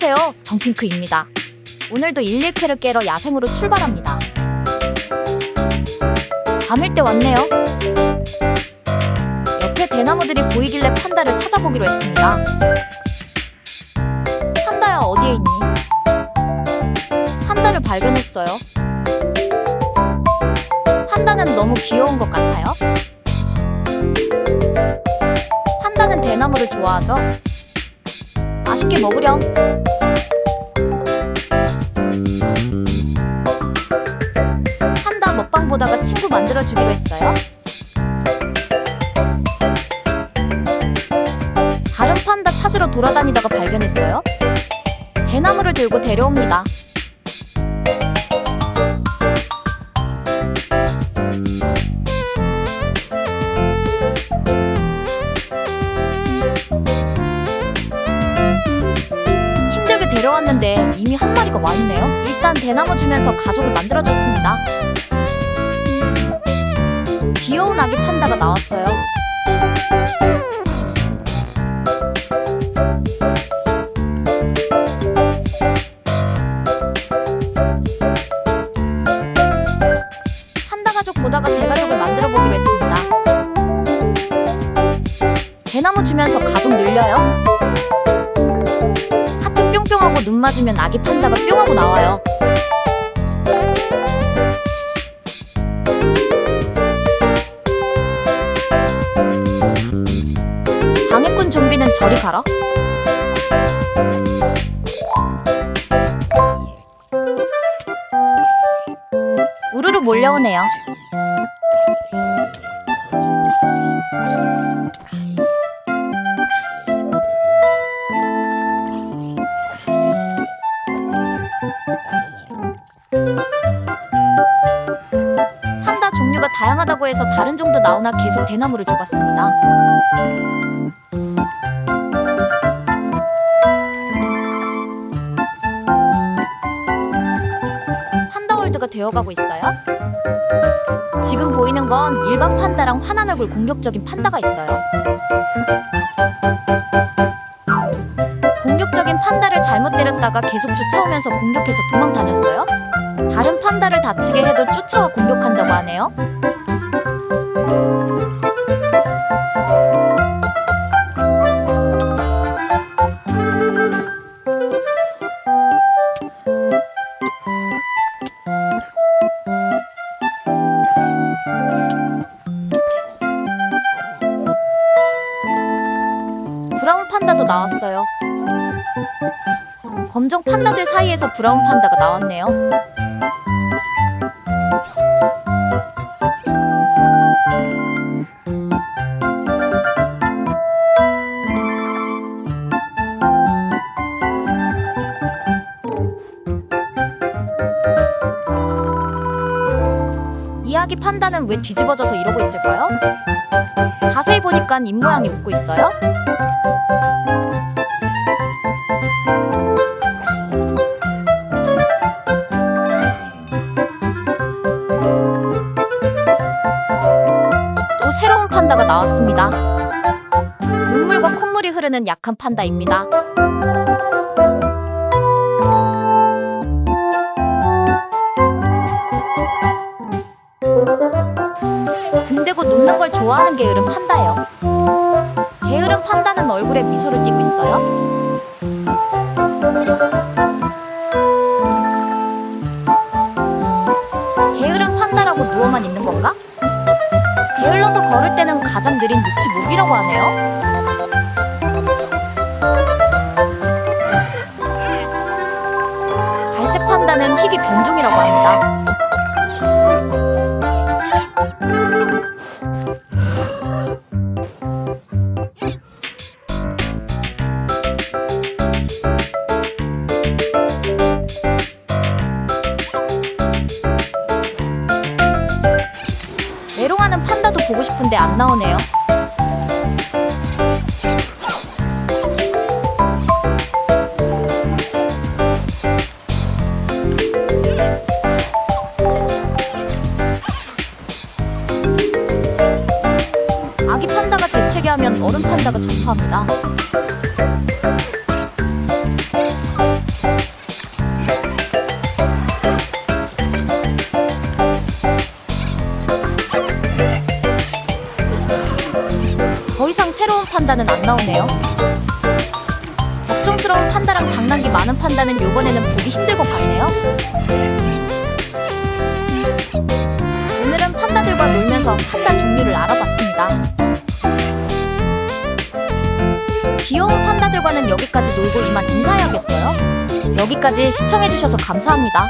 안녕하세요. 정핑크입니다. 오늘도 119를 깨러 야생으로 출발합니다. 밤일 때 왔네요. 옆에 대나무들이 보이길래 판다를 찾아보기로 했습니다. 판다야 어디에 있니? 판다를 발견했어요. 판다는 너무 귀여운 것 같아요. 판다는 대나무를 좋아하죠? 맛있게 먹으렴. 판다 먹방 보다가 친구 만들어주기로 했어요. 다른 판다 찾으러 돌아다니다가 발견했어요. 대나무를 들고 데려옵니다. 데려왔는데 이미 한 마리가 와 있네요. 일단 대나무 주면서 가족을 만들어줬습니다. 귀여운 아기 판다가 나왔어요. 보다가 대가족을 만들어 보기로 했습니다. 대나무 주면서 가족 늘려요. 하트 뿅뿅하고 눈 맞으면 아기 판다가 뿅 하고 나와요. 방해꾼 좀비는 저리 가라. 우르르 몰려오네요. 다양하다고 해서 다른 종도 나오나 계속 대나무를 줘봤습니다. 판다월드가 되어가고 있어요. 지금 보이는 건 일반 판다랑 환한 얼굴 공격적인 판다가 있어요. 공격적인 판다를 잘못 때렸다가 계속 쫓아오면서 공격해서 도망 다녔어요. 다른 판다를 다치게 해도 쫓아와 공격한다고 하네요. 브라운 판다도 나왔어요. 검정 판다들 사이에서 브라운 판다가 나왔네요. 판다는 왜 뒤집어져서 이러고 있을까요? 자세히 보니까 입 모양이 웃고 있어요. 또 새로운 판다가 나왔습니다. 눈물과 콧물이 흐르는 약한 판다입니다. 등 대고 눕는 걸 좋아하는 게으른 판다예요. 게으른 판다는 얼굴에 미소를 띠고 있어요. 게으른 판다라고 누워만 있는 건가? 게을러서 걸을 때는 가장 느린 묵지 목이라고 하네요. 갈색 판다는 희귀 변종이라고 합니다. 싶은데 안 나오네요. 아기 판다가 재채기하면 어른 판다가 전투합니다. 판다는 안 나오네요. 걱정스러운 판다랑 장난기 많은 판다는 요번에는 보기 힘들 것 같네요. 오늘은 판다들과 놀면서 판다 종류를 알아봤습니다. 귀여운 판다들과는 여기까지 놀고 이만 인사해야겠어요. 여기까지 시청해주셔서 감사합니다.